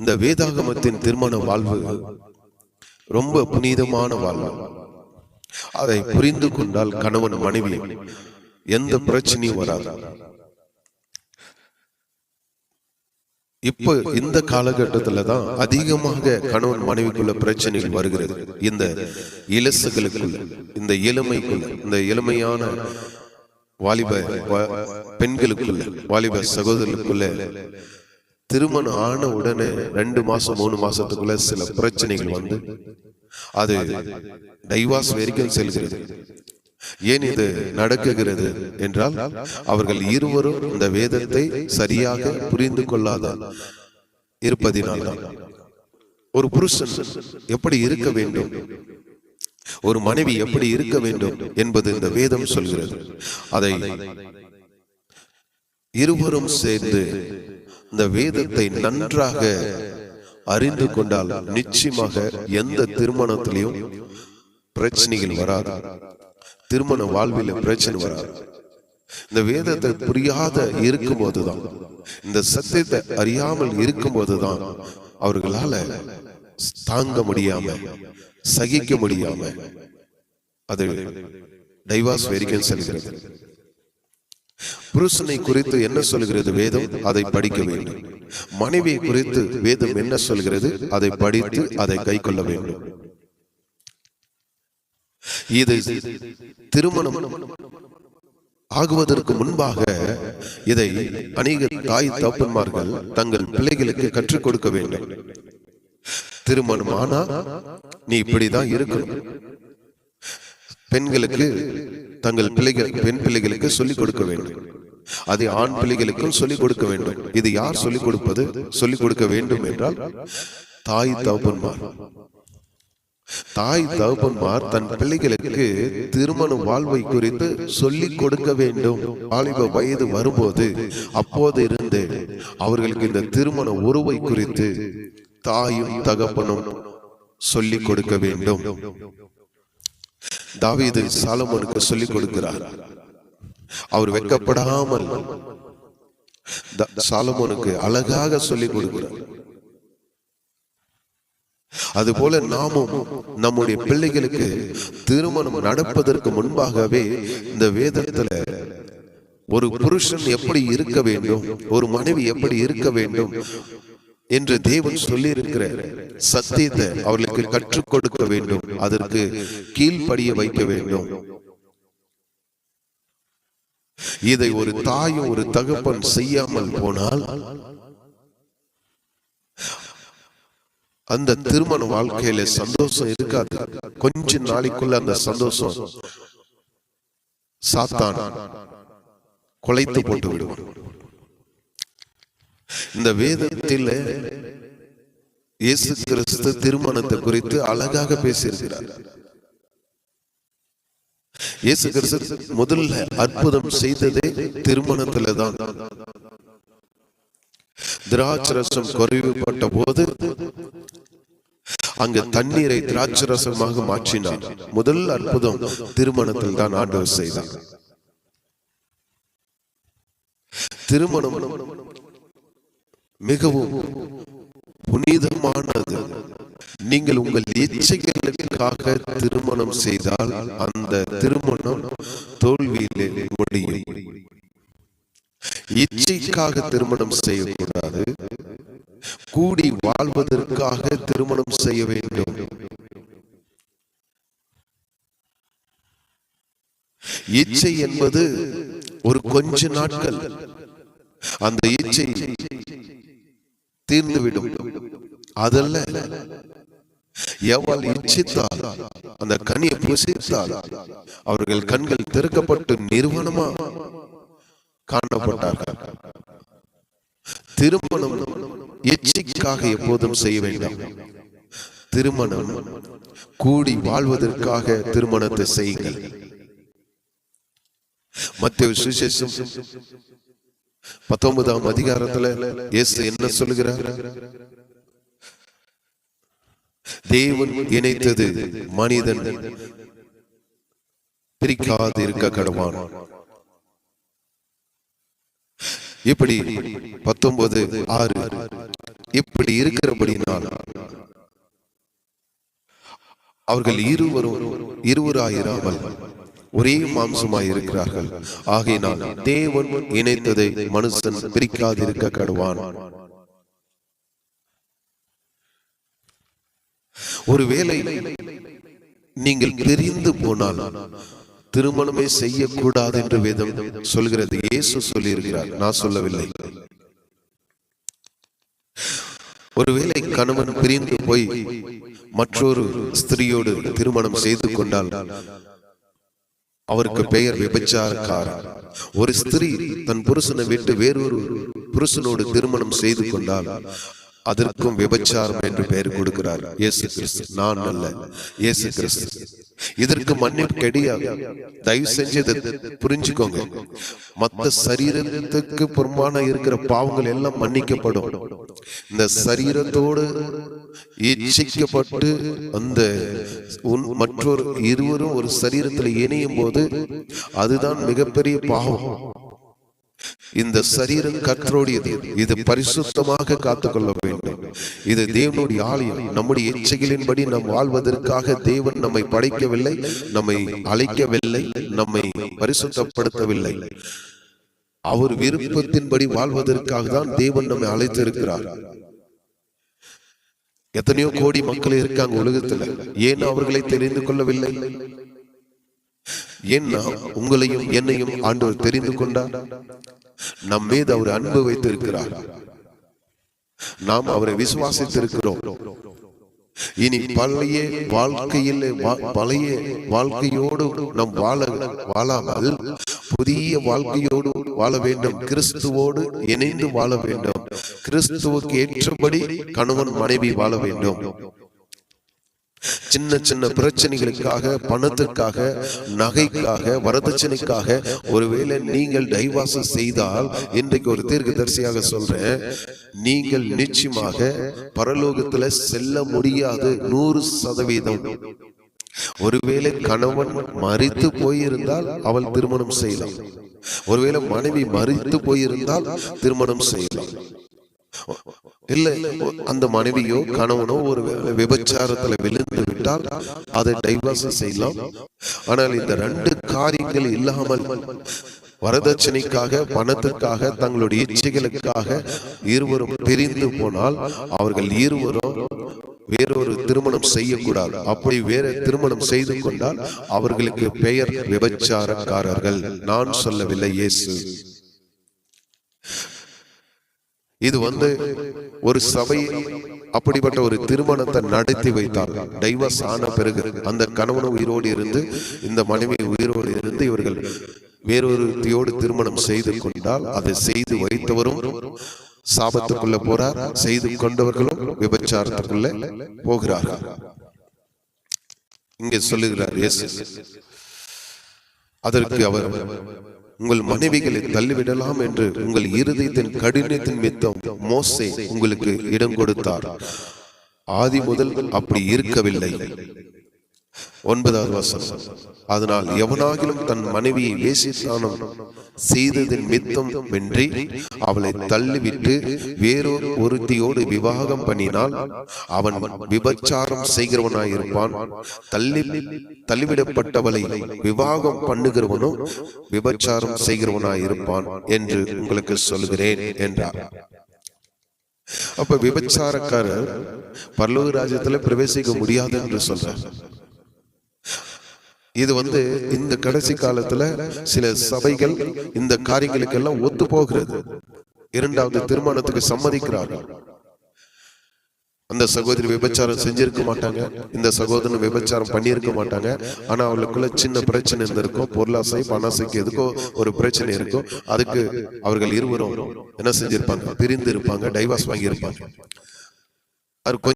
இந்த வேதாகமத்தின் திருமண வாழ்வு ரொம்ப புனிதமான வாழ்வு. அதை புரிந்து கொண்டால் கணவன் மனைவி எந்த பிரச்சனையும் வராது. இப்ப இந்த காலகட்டத்துல தான் அதிகமாக கணவன் மனைவிக்குள்ள பிரச்சனைகள் வருகிறது. இந்த இலசுகளுக்குள்ள இந்த இளமைக்குள்ள இந்த இளமையான வாலிப பெண்களுக்குள்ள வாலிப சகோதரர்களுக்குள்ள திருமணம் ஆன உடனே ரெண்டு மாசம் மூணு மாசத்துக்குள்ள சில பிரச்சனைகள் வந்து அது டைவாஸ் வரைக்கும் செல்கிறது. ஏன் இது நடக்குகிறது என்றால் அவர்கள் இருவரும் இந்த வேதத்தை சரியாக புரிந்து கொள்ளாத இருப்பதினால்தான் ஒரு புருஷன் எப்படி இருக்க வேண்டும்? ஒரு மனைவி எப்படி இருக்க வேண்டும் என்பது இந்த வேதம் சொல்கிறது. அதை இருவரும் சேர்ந்து இந்த வேதத்தை நன்றாக அறிந்து கொண்டால் நிச்சயமாக எந்த திருமணத்திலையும் பிரச்சனைகள் வராது. திருமண வாழ்வில் பிரச்சனை வராது. இந்த வேதத்தை புரியாத இருக்கும்போதுதான் இந்த சத்தியத்தை அறியாமல் இருக்கும்போதுதான் அவர்களால தாங்க முடியாம சகிக்க முடியாம அது டைவாஸ் வரைக்கும் செல்கிறது. புருஷனை குறித்து என்ன சொல்கிறது வேதம்? அதை படிக்க வேண்டும். மனைவியை குறித்து வேதம் என்ன சொல்கிறது? அதை படித்து அதை கை கொள்ள வேண்டும். இது திருமணம் ஆகுவதற்கு முன்பாக இதை அநேக தாய் தப்பன்மார்கள் தங்கள் பிள்ளைகளுக்கு கற்றுக் கொடுக்க வேண்டும். திருமணம் ஆனா நீ இப்படிதான் இருக்கணும். பெண்களுக்கு தங்கள் பிள்ளைகள் பெண் பிள்ளைகளுக்கு சொல்லிக் கொடுக்க வேண்டும். அதை ஆண் பிள்ளைகளுக்கும் சொல்லிக் கொடுக்க வேண்டும். இது யார் சொல்லிக் கொடுப்பது? சொல்லிக் கொடுக்க வேண்டும் என்றால் தாய் தகப்பன்மார். தாய் தகப்பன்மார் தன் பிள்ளைகளுக்கு திருமண வாழ்வை குறித்து சொல்லிக் கொடுக்க வேண்டும். வாலிப வயது வரும்போது அப்போது இருந்து அவர்களுக்கு இந்த திருமண உறவை குறித்து தாயும் தகப்பனும் சொல்லிக் கொடுக்க வேண்டும். தாவீது சாலமோனுக்கு சொல்லிக் கொடுக்கிறார். அவர் வெக்கப்படாமல் சாலமோனுக்கு அழகாக சொல்லிக் கொடுக்கிறார். அதுபோல நாமும் நம்முடைய பிள்ளைகளுக்கு திருமணம் நடப்பதற்கு முன்பாகவே இந்த வேதத்துல ஒரு புருஷன் எப்படி இருக்க வேண்டும் ஒரு மனைவி எப்படி இருக்க வேண்டும் என்று தேவன் சொல்லி இருக்கிற சத்தியத்தை அவர்களுக்கு கற்றுக் கொடுக்க வேண்டும். அதற்கு கீழ்ப்படிய வைக்க வேண்டும். இதை ஒரு தாயும் ஒரு தகப்பன் செய்யாமல் போனால் அந்த திருமண வாழ்க்கையில சந்தோஷம் இருக்காது. கொஞ்ச நாளைக்குள்ள அந்த சந்தோஷம் சாத்தான் குலைத்து போட்டு விடுவான். இந்த வேதத்தில் இயேசு கிறிஸ்து திருமணத்தை குறித்து அழகாக பேசியிருக்கிறார். இயேசு கிறிஸ்து முதல்ல அற்புதம் செய்ததே திருமணத்துல தான். திராட்சரசம் குறைவுபட்ட போது அங்கு தண்ணீரை திராட்சரசமாக மாற்றினார். முதல் அற்புதம் திருமணத்தில் தான் ஆண்டவர் செய்தார். திருமணம் மிகவும் புனிதமானது. நீங்கள் உங்கள் இச்சைகளுக்காக திருமணம் செய்தால் அந்த திருமணம் தோல்வியிலே முடியும் இச்சைக்காக திருமணம் செய்யக்கூடாது. கூடி வாழ்வதற்காக திருமணம் செய்ய வேண்டும். இச்சை என்பது ஒரு கொஞ்ச நாட்கள். அந்த இச்சை தீர்ந்துவிடும். அதல்ல எவள் இச்சித்தால் அந்த கனியை புசித்தால் அவர்கள் கண்கள் திறக்கப்பட்டு நிறுவனமா காணப்பட்டார்கள். திருமணம் எச்சிக்காக எப்போதும் செய்ய வேண்டாம். திருமணம் கூடி வாழ்வதற்காக திருமணத்தை செய்யுங்கள். மத்திய சுசேஷம் பத்தொன்பதாம் அதிகாரத்துல இயேசு என்ன சொல்லுகிறார்? தேவன் இணைத்தது மனிதன். பிரிக்காது இருக்க கடவான். இப்படி பத்தொன்பது ஆறு. இப்படி இருக்கிறபடினால் அவர்கள் இருவரும் இருவராயிராமல் ஒரே மாம்சமாய் இருக்கிறார்கள். ஆகையினால் தேவன் இணைத்ததை மனுஷன் பிரிக்காதிருக்க கடுவான். ஒருவேளை நீங்கள் பிரிந்து போனால் திருமணமே செய்யக்கூடாது என்று வேதம் சொல்கிறது. இயேசு சொல்லியிருக்கிறார். நான் சொல்லவில்லை. ஒருவேளை கணவன் பிரிந்து போய் மற்றொரு ஸ்திரியோடு திருமணம் செய்து கொண்டால் அவருக்கு பெயர் விபச்சாரக்காரர். ஒரு ஸ்திரீ தன் புருஷனை விட்டு வேறொரு புருஷனோடு திருமணம் செய்து கொண்டால் அதற்கும் விபச்சாரம் என்று பெயர் கொடுக்கிறார். இயேசு கிறிஸ்து. நான் அல்ல. இயேசு கிறிஸ்து. இதற்கு மன்னிப்பு கிடையாது தயவு செஞ்சு இதை புரிஞ்சுக்கோங்க. மத்த சரீரத்துக்கு புறமான இருக்கிற பாவங்கள் எல்லாம் மன்னிக்கப்படும். இந்த சரீரத்தோடு இச்சிக்கப்பட்டு அந்த மற்றொரு இருவரும் ஒரு சரீரத்தில் இணையும் போது அதுதான் மிகப்பெரிய பாவம். இந்த சரீரம் கற்றோடியது இது பரிசுத்தமாக காத்துக்கொள்ள வேண்டும். இது தேவனுடைய ஆலயம். நம்முடைய இச்சைகளின்படி நாம் வாழ்வதற்காக தேவன் நம்மை படைக்கவில்லை நம்மை அழைக்கவில்லை நம்மை பரிசுத்தப்படுத்தவில்லை. அவர் விருப்பத்தின்படி வாழ்வதற்காக தான் தேவன் நம்மை அழைத்திருக்கிறார். எத்தனையோ கோடி மக்கள் இருக்காங்க உலகத்துல. ஏன் அவர்களை தெரிந்து கொள்ளவில்லை ஏன்னா உங்களையும் என்னையும் ஆண்டவர் தெரிந்து கொண்டார் நம் மீது அவர் அன்பு வைத்திருக்கிறார். நாம் அவரை விசுவாசித்திருக்கிறோம். இனி பழைய வாழ்க்கையில் பழைய வாழ்க்கையோடு நாம் வாழ வாழாமல் புதிய வாழ்க்கையோடு வாழ வேண்டும். கிறிஸ்துவோடு இணைந்து வாழ வேண்டும். கிறிஸ்துவுக்கு ஏற்றபடி கணவன் மனைவி வாழ வேண்டும். சின்ன சின்ன பிரச்சனைகளுக்காக பணத்துக்காக நகைக்காக வரதட்சணைக்காக ஒருவேளை நீங்கள் டைவாசம் செய்தால் இன்றைக்கு ஒரு தீர்க்கதரிசியாக சொல்றேன் நீங்கள் நிச்சயமாக பரலோகத்துல செல்ல முடியாது நூறு சதவீதம். ஒருவேளை கணவன் மறித்து போயிருந்தால் அவள் திருமணம் செய்யலாம். ஒருவேளை மனைவி மறித்து போயிருந்தால் திருமணம் செய்யலாம். இல்லை அந்த மனைவியோ கணவனோ ஒரு விபச்சாரத்துல விழுந்து விட்டால் அதை டைவர்ஸ் செய்யலாம். ஆனால் இந்த ரெண்டு காரியங்கள் இல்லாமல் வரதட்சணைக்காக பணத்திற்காக தங்களுடைய இச்சைகளுக்காக இருவரும் பிரிந்து போனால் அவர்கள் இருவரும் வேறொரு திருமணம் செய்யக்கூடாது. அப்படி வேற திருமணம் செய்து கொண்டால் அவர்களுக்கு பெயர் விபச்சாரக்காரர்கள். நான் சொல்லவில்லை இயேசு. இது வந்து ஒரு சபை அப்படிப்பட்ட ஒரு திருமணத்தை நடத்தி வைத்தார் டைவர்ஸ் ஆன பிறகு அந்த கணவனும் உயிரோடு இருந்து இந்த மனைவி உயிரோடு இருந்து இவர்கள் வேறொருத்தியோடு திருமணம் செய்து கொண்டால் அதை செய்து வைத்தவரும் சாபத்துக்குள்ள போறார் செய்து கொண்டவர்களும் விபச்சாரத்துக்குள்ள போகிறார்கள். இங்கே சொல்லுகிறார் இயேசு. அதற்கு அவர் உங்கள் மனைவிகளை தள்ளிவிடலாம் என்று உங்கள் இருதயத்தின் கடினத்தின் மித்தம் மோசே உங்களுக்கு இடம் கொடுத்தார். ஆதி முதல் அப்படி இருக்கவில்லை. ஒன்பதாவது வசனம். அதனால் எவனாகிலும் தன் மனைவியை வேசித்தானம் செய்ததின் மித்தம் வென்றி அவளை தள்ளிவிட்டு வேறொரு ஒருத்தியோடு விவாகம் பண்ணினால் அவன் விபச்சாரம் செய்கிறவனாயிருப்பான். தள்ளி தள்ளிவிடப்பட்டவளை விவாகம் பண்ணுகிறவனும் விபச்சாரம் செய்கிறவனாயிருப்பான் என்று உங்களுக்கு சொல்கிறேன் என்றார். அப்ப விபச்சாரக்காரர் பல்லவ ராஜ்யத்துல பிரவேசிக்க முடியாது என்று சொல்றார். இது வந்து இந்த கடைசி காலத்துல சில சபைகள் இந்த காரியங்களுக்கெல்லாம் ஒத்து போகிறது. இரண்டாவது திருமணத்துக்கு சம்மதிக்கிறார்கள். அந்த சகோதரி விபச்சாரம் செஞ்சிருக்க மாட்டாங்க. இந்த சகோதரன் விபச்சாரம் பண்ணியிருக்க மாட்டாங்க. ஆனா அவளுக்குள்ள சின்ன பிரச்சனை இருந்திருக்கும். பொருளாசை பணாசைக்கு எதுக்கோ ஒரு பிரச்சனை இருக்கும். அதுக்கு அவர்கள் இருவரும் என்ன செஞ்சிருப்பாங்க? பிரிந்து இருப்பாங்க டைவர்ஸ் வாங்கி இருப்பாங்க அது கொஞ்சம்